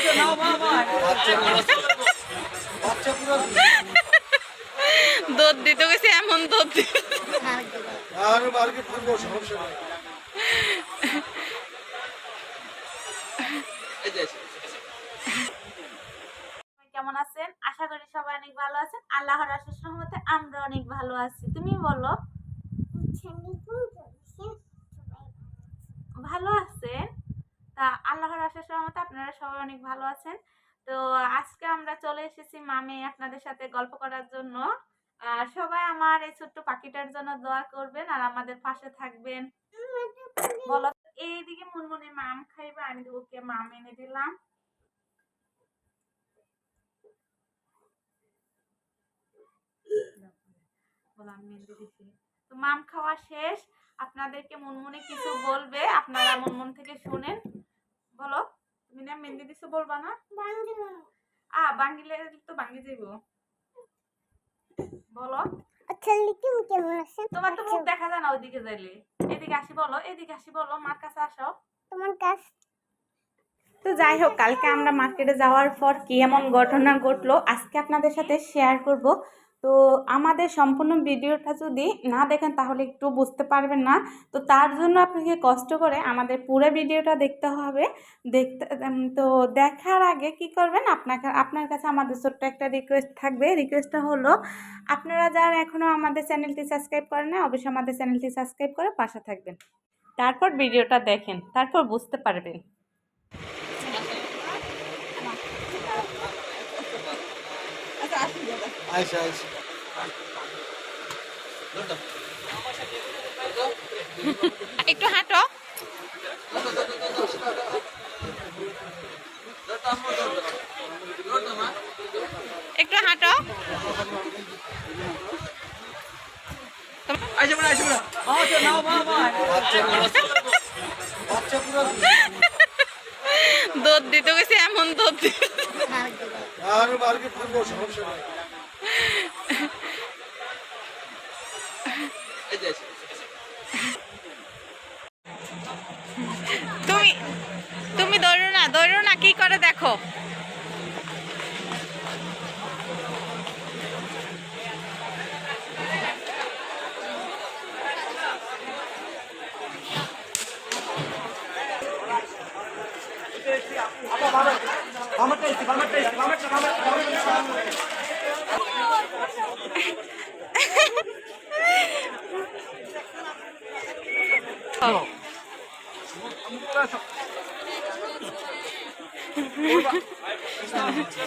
দুধ দিতে গেছে এমন দুধ কেমন আছেন? আশা করি সবাই অনেক ভালো আছেন। আল্লাহর আশিস রহমতে আমরা অনেক ভালো আছি। তুমি বলো ভালো আছেন তা আল্লাহর আশিস রহমতে আপনারা সবাই অনেক ভালো আছেন। তো আজকে আমরা চলে এসেছি মামে আপনাদের সাথে গল্প করার জন্য। আর সবাই আমার এই ছোট্ট পাখিটার জন্য দোয়া করবেন আর আমাদের পাশে থাকবেন। বলো, এইদিকে মুনমুনি মাম খাইবে, আমি ওকে মাম এনে দিলাম। মাম খাওয়া শেষ। আপনাদেরকে মুনমুনি কিছু বলবে, আপনারা মুনমুন থেকে শুনেন। মেহেন্দি দিছো বলবা না? আ বাঙ্গিলে তো বাঙ্গি যাইব। বলো। তোমার তো মুখ দেখা যায় না ওইদিকে যাইলে। এদিকে আসি বলো এদিকে আসি বলো মার কাছে আসো। তোমার কাছ তো যাই হোক কালকে আমরা মার্কেটে যাওয়ার পর কি এমন ঘটনা ঘটলো আজকে আপনাদের সাথে শেয়ার করব। তো আমাদের সম্পূর্ণ ভিডিওটা যদি না দেখেন তাহলে একটু বুঝতে পারবেন না। তো তার জন্য আপনাকে কষ্ট করে আমাদের পুরো ভিডিওটা দেখতে হবে। দেখতে তো দেখার আগে কি করবেন? আপনাকে, আপনার কাছে আমাদের ছোট্ট একটা রিকোয়েস্ট থাকবে। রিকোয়েস্টটা হলো, আপনারা যারা এখনও আমাদের চ্যানেলটি সাবস্ক্রাইব করেন না অবশ্যই আমাদের চ্যানেলটি সাবস্ক্রাইব করে পাশে থাকবেন। তারপর ভিডিওটা দেখেন, তারপর বুঝতে পারবেন। আইসা আইসা একটু হাঁটো। একটু হাঁটো। বাচ্চা পুরো দুধ দিতে গেছে এমন দুধ দিতে। আর সমস্যা তুমি দৌড়ো না দৌড়ো না কি করে দেখো?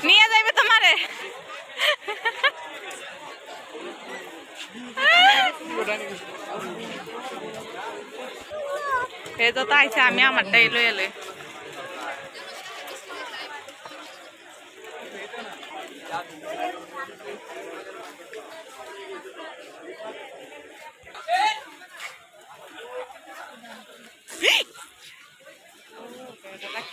নিয়ে যাইবে তোমারে? এই তো তাইছে আমি আমারটাই লই। এলে খারাপ